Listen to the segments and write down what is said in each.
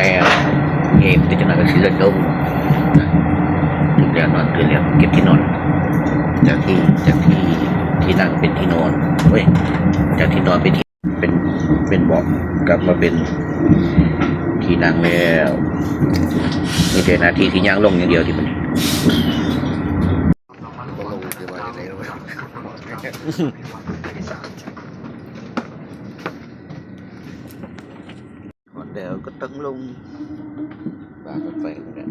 แล้วเย็บแต่จังหวะก็สิเลือนลงนะถึงแล้วนอนตื่นแล้วเก็บที่นอน จากที่จากที่ที่นั่งเป็นที่นอนเว้ยจากที่นอนเป็นที่เป็นเป็นเบาะกลับมาเป็นที่นั่งแล้วมีแต่นาทีที่ย่างลงอย่างเดียวที่มันอนเดี๋ยวก็ตึง ลงบางกันไปเนี่ย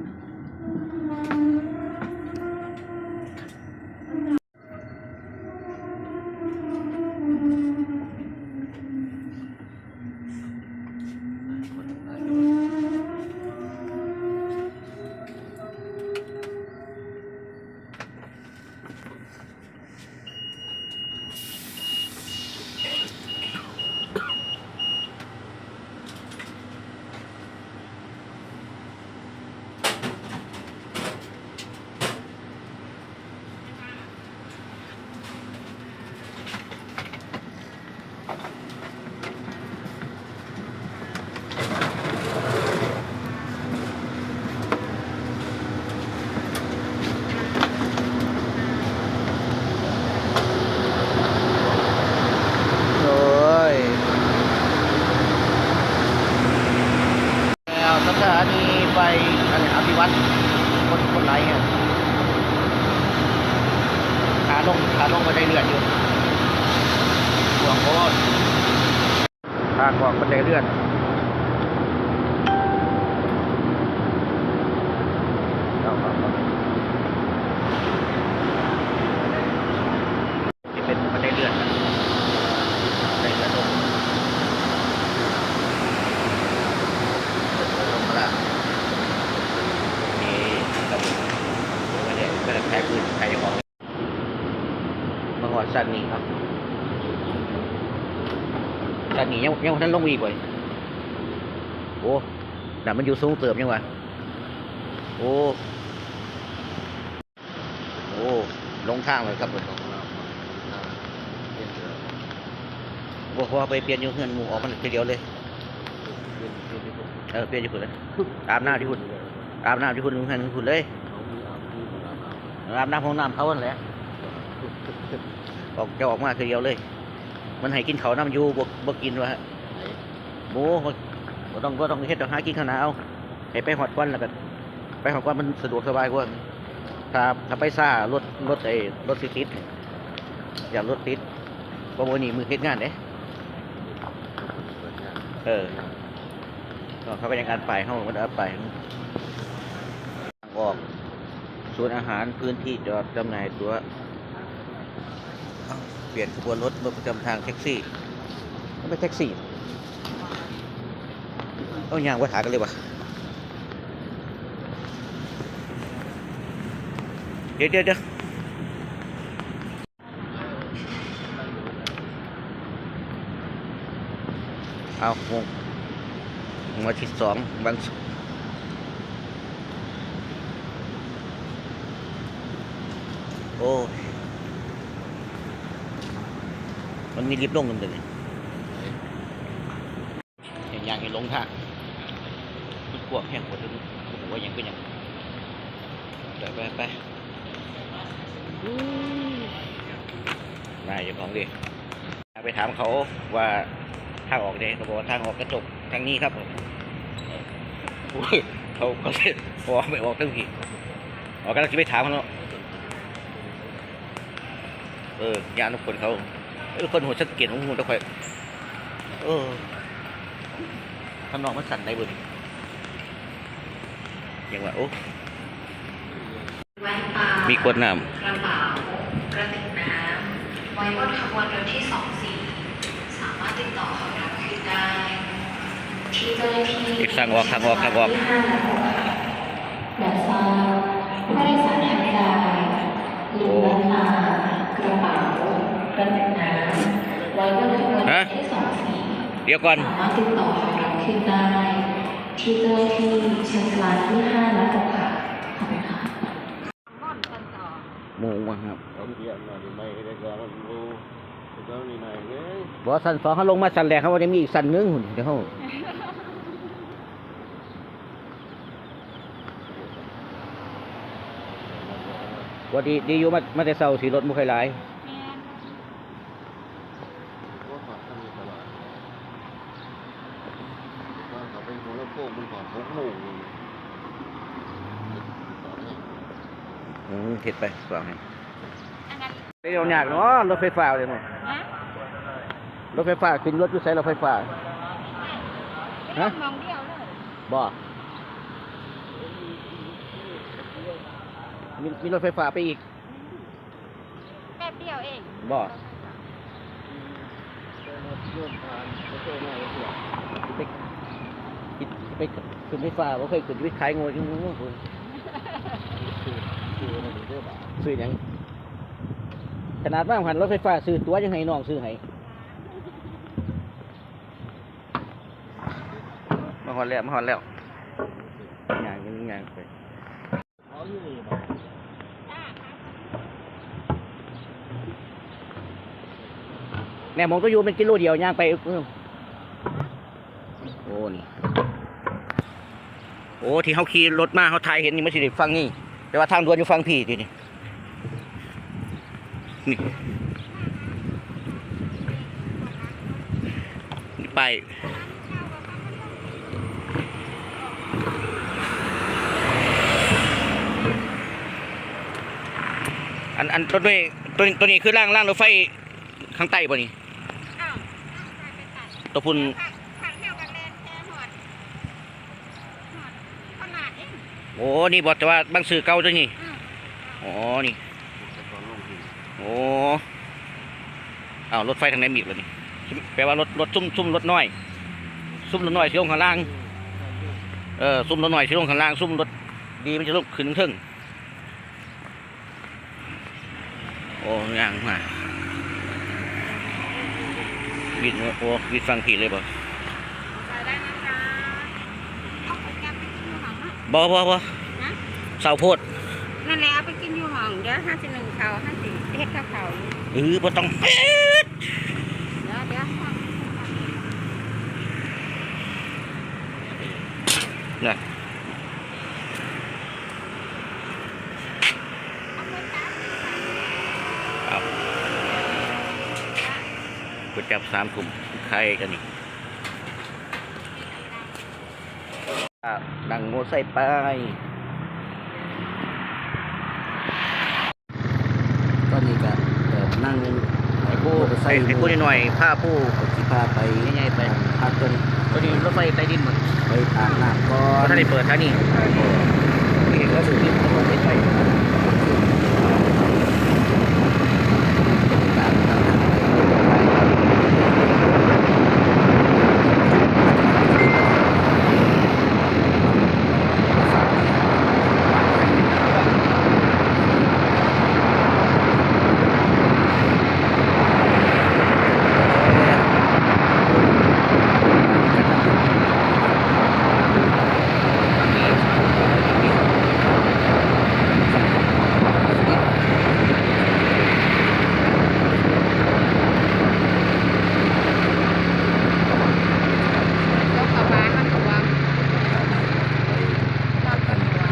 โอ้ยแล้วสถานีไป อะไรอภิวัตคนคนไรเนี่ยขาลงขาลงมาได้เลือดอยู่ห่วงโคตรขางออกบันไดเลื่อนเอาเอาเอาที่เป็นบันไดเลื่อนนะบันไดเลื่อนลงลงมาละนี่กับไม่ได้ไม่ได้แพ้พื้นใครจะบอกมาหอดสันนี่ครับ สั นี่ยังยังท่านลงอีกเลยโอ้แต่มันอยู่สูงเติบยังวะโอ้โอ้ลงทางเลยครับผมบอกว่าไปเปลี่ยนอยู่เฮือนหมูออกมันทีเดียวเลยเออเปลี่ยนอยู่คุณเลยอาบน้ำที่คุณอาบน้ำที่คุณเฮือนคุณเลยอาบน้ำห้องน้ำเขานั่นแหละออกจะออกมาทีเดียวเลย มันให้กินเขาน้ำอยูบกบกกินวะหมูบต้องก็ต้องเฮ็ดต้องหากินข้าวหนาวให้ไปหอดควันแล้วกันไปหอดควันมันสะดวกสบายกว่าถ้าถ้าไปซ่ารถรถไอ้รถติดอย่ารถติดเพราะวันนี้มือเฮ็ดงานเด้เออก็เขาไปยังการไปห้องมันเอาไปออกศูนอาหารพื้นที่จอดจำหน่ายตัว ลี่ยนขบวนรถรถประจำทางแท็กซี่ไม่เป็นแท็กซี่เอายางไว้ถากันเลยวะเดี๋ยวเดี๋ยวเดี๋ยวเอางงมาที่สองวันศุกร์โอ้ย มันมีลิฟต์ลงกันเลยเห็นยางเห็นลงท่างมันกวางแห้งหมดเลยผมว่ายังเป็นยังไปไปไปนายจ้าของดิไปถามเขาว่าทางออกเนี่ยเขาบอกว่าทางออกกระจกทางนี้ครับผมเขาเขาเสร็จพอไม่ออกตั้งทีออกกันแล้วจะไปถามเขาเนาะเออยานทุกคนเขา เออคนหัวชัดเกียนของหูตะไคร่เออทำนองมันสั่นได้บุญยังว่าโอ้แว่นตามีขวดน้กระเป๋ากระติกน้ำไว้บนขบวนรถที่24สามารถติดต่อขอรับคืนได้ที่เจ้าหน้าที่ำอีกสั่งออกทางออกทางออกที่5และ6ค่ะแบบซาวผู้โดยสารท่านใดลืมแว่นตากระเป๋าะเดี๋ยวก่อน สามารถติดต่อรับคลิปได้ที่เจ้าหที่เชิญลาที่ห้าและหกค่ะ ขอบคุณค่ะมหมูอาครับ Ông điện là thì mày đây giờ nó vô Thì tao này này đấy บ่สันสองเขาลงมาสันแรกเขาว่าจะมีอีกสันหนึงหุ่นเดี๋ยวาว่าดีดีอยู่มามาแต่เช้าสีรถมุกไอยหลาย เฮ็ดไปวางให้อันนั้นไปเดี๋ยวยากเนาะรถไฟฟ้าเลยเนาะนะรถไฟฟ้าขึ้นรถอยู่ไสรถไฟฟ้าไม่ต้องมองเดียวเลยบ่มีมีรถไฟฟ้าไปอีก แป๊บเดียวเองบ่เริ่มทานก็เจอหน้าแล้วเสียไปไปขึ้นไฟฟ้าบ่เคยขึ้นไปขายงูจังงูพุ่น คือมันเรื่องแบบ ซื้อหยังขนาดว่าหันรถไฟฟ้าซื้อตั๋วยังให้น้องซื้อให้มาฮอดแล้วมาฮอดแล้วย่างยังย่างไปเขาอยู่นี่แบบแน่มองก็อยู่เป็นกิโลเดียวย่างไปเออโอ้นี่โอ้ที่เขาขี่รถมาเขาถ่ายเห็นนี่ไม่ใช่ฟังนี่แต่ว่าทางด่วนอยู่ฟังพี่ทีนี่ นี่นี่ไปอันอันต้นนี้ตัวนี้ตัวนี้คือร่างร่างรถไฟข้างใต้ป่ะนี่อ้าวตัวพุ่นผักผักแถวกันแลนแค่หอดหอดขนาดเองโอ้ นี่บอกแต่ว่าบางสื่อเก่าตัวนี้อืมอ๋อ นี่แต่ตอนลงที่ โอ้อ้าวรถไฟทางไหนมีอีกแล้วนี่แปลว่ารถรถซุ่มซุ่มรถน้อย ซุ่มรถน้อยสิลงข้างล่าง เออซุ่มรถน้อยสิลงข้างล่างซุ่มรถดีมันจะลงขึ้นถึงโอ้ย่างมาวิดโอ้วิดฟังผิดเลยบ่ใส่ได้นะจ๊ะเอาไปแกะไปกินอยู่ห้องนะบ่บ่บ่นะเสาโพด นั่นแหละเอาไปกินอยู่ห้องเดี๋ยวห้าสิบหนึ่งเขาห้าสิบเฮ็ดข้าวเขาอยู่เออบ่ต้องเฮ็ดเดี๋ยวเดี๋ยวน่ะเอาไปตามเอากดจับสามกลุ่มใครกันนี่อะดังโมใส่ไปตอนนี้ก็ นั่งไอ้ผู้ไอ้ผู้นิดหน่อยผ้าผู้ที่พาไปง่ายๆไปพักจนตัวนี้รถไฟใต้ดินหมดไปอาบน้ำก่อเพราะนถ้าได้เปิดท่านี่ไม่เห็นว่าสื่อที่รถไฟไป ตามทางไปยกกระบะมันหัวตอนกันหัว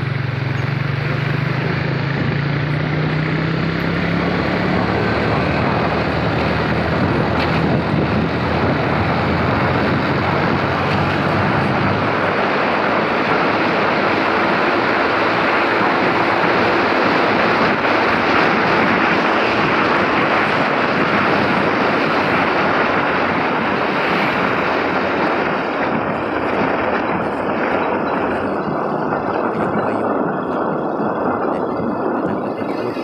ไปอยู่นั่นก็เป็นรูป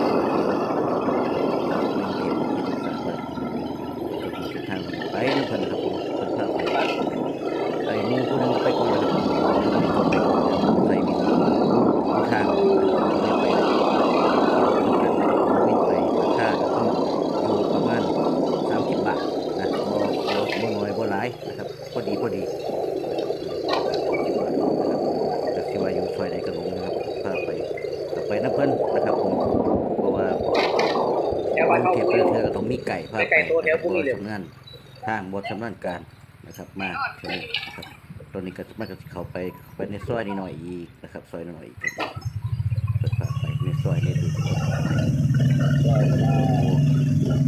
ทางไปนะเพิ่นครับผมเพิ่นพาไปไอ้หมูผู้หนึงไปก่อนเลยครับผมใส่บินทางไปวิ่งไปราคาก็คืออยู่ประมาณ30บาทนะบ่บ่บ่น้อยบ่หลายนะครับ พอดีพอดีแต่ที่ว่าอยู่ซอยใดกระลงนะครับพาไปก็ไปน้ำเพิ่นนะครับผมเพราะว่าบางเทปเพื่อเธอก็ต้องมีไก่พาไปนะครับบทำงานทางบทำงานการนะครับ มาใช่ไหมนะครับตอนนี้ก็มันก็สิเข้าไปเข้าไปในซอยนิดหน่อยอีกนะครับซอยนิดหน่อยอีกครับเปิดพาไปในซอยนี่ดู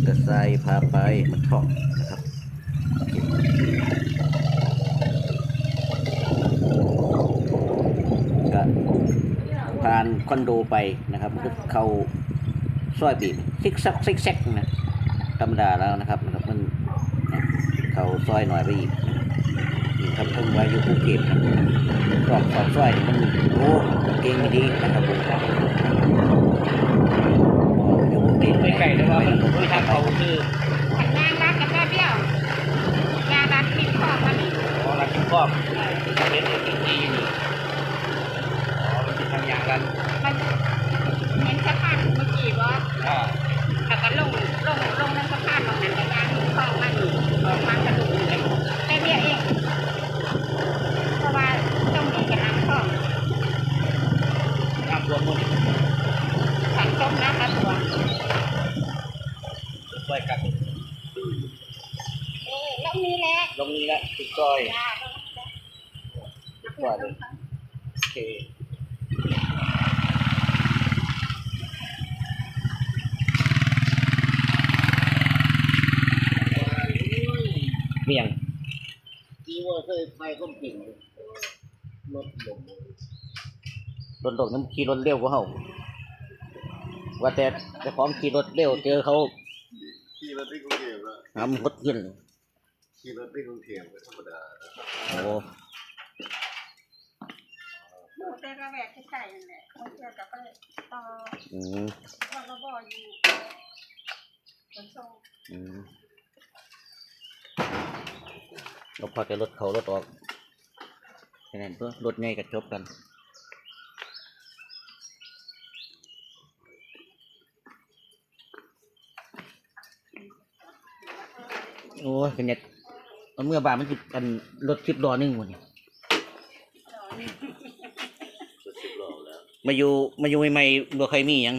กระไซพาไปมันท่องนะครับโอเคก็ผ่านคอนโดไปนะครับมันก็เข้าซอยบีบซิกซักซิกแซกนะธรรมดาแล้วนะครับนะครับมันนะเข้าซอยหน่อยไปอีกนี่ครับทุ่งไว้อยู่ภูเก็ตนะรอบสอบซอยนี่มันโอ้เก่งดีนะครับผมอยู่ภูเก็ตไม่ไก่แต่ว่ามันไม่ทางเขาคืองานรัดกับแม่เบี้ยวงานรัดผิดข้อมันพอรักกินครอบเห็นจริงๆอยู่นี่อ๋อมันเป็นทางอย่างกัน มันเห็นสะพานเมื่อกี้ว่า อ่า แล้วก็ลงลงลงในสะพานตรงนั้นแต่งานข้อมันออกมากระดูกแม่เบี้ยเอง เพราะว่าต้องมีกำลังข้อ น้ำรวมหมด สังคมนะคะตัว ซอยกัน เออแล้วมีแหละ ลงนี้ละติดซอย ยา ว่าเลยโอเคเบี่ยงที่ว่าเคยไปก็ปิ่งรถลงรถหลบน้ำขี่รถเร็วกว่าเขาว่าแต่เจ้าของขี่รถเร็วเจอเขาขี่รถที่กรุงเทพอะทำรถขึ้นขี่รถที่กรุงเทพก็ธรรมดาโอ้ หมูแต่ ระแวกที่ใส่นั่นแหละมันเกี่ยวกับไปต่ออืมว่าระบออยู่ขนส่งอืมเราพอจะรถเขารถออกแค่นั้นเพื่อรถใหญ่กับจบกัน โอ้ยเป็นเนี่ยมันเมื่อบานมันจิอันรถคลิปรอหนึ่งหมดนี่รถสิบล้อแล้ว มาอยู่มาอยู่ใหม่ๆบ่เคยมีหยัง